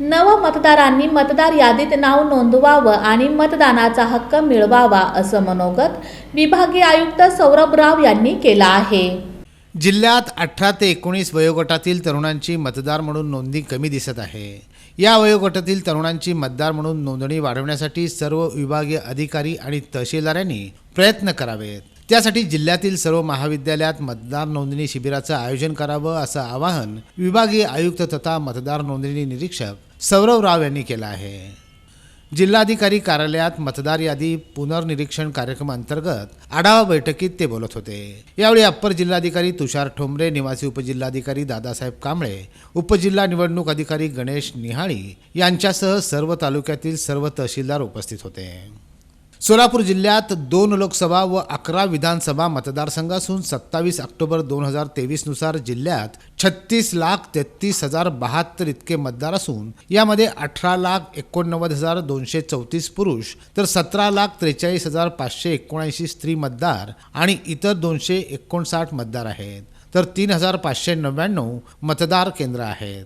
नव मतदारांनी मतदार यादीत नाव नोंदवावं आणि मतदानाचा हक्क मिळवावा असं मनोगत विभागीय आयुक्त सौरभ राव यांनी केलं आहे. जिल्ह्यात अठरा ते एकोणीस वयोगटातील तरुणांची मतदार म्हणून नोंदणी कमी दिसत आहे. या वयोगटातील तरुणांची मतदार म्हणून नोंदणी वाढवण्यासाठी सर्व विभागीय अधिकारी आणि तहसीलदारांनी प्रयत्न करावेत. त्यासाठी जिल्ह्यातील सर्व महाविद्यालयात मतदार नोंदणी शिबिराचं आयोजन करावं असं आवाहन विभागीय आयुक्त तथा मतदार नोंदणी निरीक्षक सौरव राव यांनी केलं आहे. जिल्हाधिकारी कार्यालयात मतदार यादी पुनर्निरीक्षण कार्यक्रम अंतर्गत आढावा बैठकीत ते बोलत होते. यावेळी अप्पर जिल्हाधिकारी तुषार ठोंबरे निवासी उपजिल्हाधिकारी दादासाहेब कांबळे उपजिल्हा निवडणूक अधिकारी गणेश निहाळी यांच्यासह सर्व तालुक्यातील सर्व तहसीलदार उपस्थित होते. सोलापूर जिल्ह्यात दोन लोकसभा व अकरा विधानसभा मतदारसंघ असून सत्तावीस ऑक्टोबर दोन हजार तेवीसनुसार जिल्ह्यात छत्तीस लाख तेहतीस हजार बहात्तर इतके मतदार असून यामध्ये अठरा लाख एकोणनव्वद हजार दोनशे चौतीस पुरुष तर सतरा लाख त्रेचाळीस हजार पाचशे एकोणऐंशी स्त्री मतदार आणि इतर दोनशे एकोणसाठ मतदार आहेत. तर तीन हजार पाचशे नव्याण्णव मतदार केंद्र आहेत.